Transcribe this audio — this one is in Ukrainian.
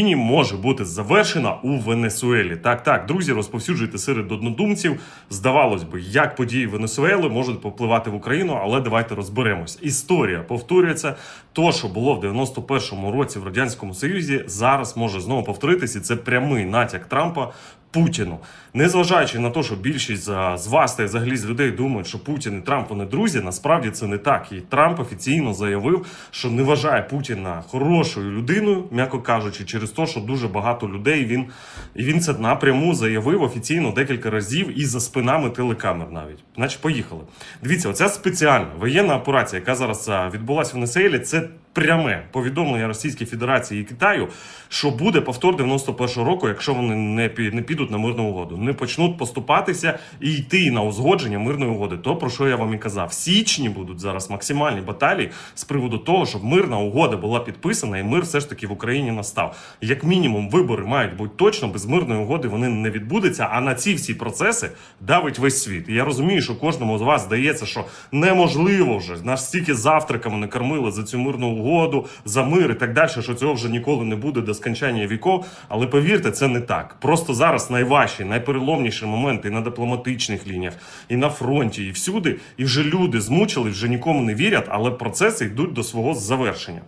Війні може бути завершена у Венесуелі. Так, так, друзі, розповсюджуйте серед однодумців. Здавалось би, як події Венесуели можуть попливати в Україну, але давайте розберемось. Історія повторюється. То, що було в 91-му році в радянському союзі, зараз може знову повторитись, і це прямий натяк Трампа. Путіну, незважаючи на те, що більшість з вас та взагалі з людей думають, що Путін і Трамп вони друзі, насправді це не так. І Трамп офіційно заявив, що не вважає Путіна хорошою людиною, м'яко кажучи, через те, що дуже багато людей він і він це напряму заявив офіційно декілька разів і за спинами телекамер навіть. Значить, поїхали. Дивіться, оця спеціальна воєнна операція, яка зараз відбулася в Венесуелі, це пряме повідомлення Російської Федерації і Китаю, що буде повтор 91-го року, якщо вони не не підуть на мирну угоду, не почнуть поступатися і йти на узгодження мирної угоди. То про що я вам і казав, в січні будуть зараз максимальні баталії з приводу того, щоб мирна угода була підписана, і мир все ж таки в Україні настав. Як мінімум, вибори мають бути точно, без мирної угоди вони не відбудуться. А на ці всі процеси давить весь світ. І я розумію, що кожному з вас здається, що неможливо вже нас стільки завтраками не кормили за цю мирну угоду, за мир і так далі, що цього вже ніколи не буде до скончання віков. Але повірте, це не так. Просто зараз найважчі, найпереломніші моменти і на дипломатичних лініях, і на фронті, і всюди. І вже люди змучили, вже нікому не вірять, але процеси йдуть до свого завершення.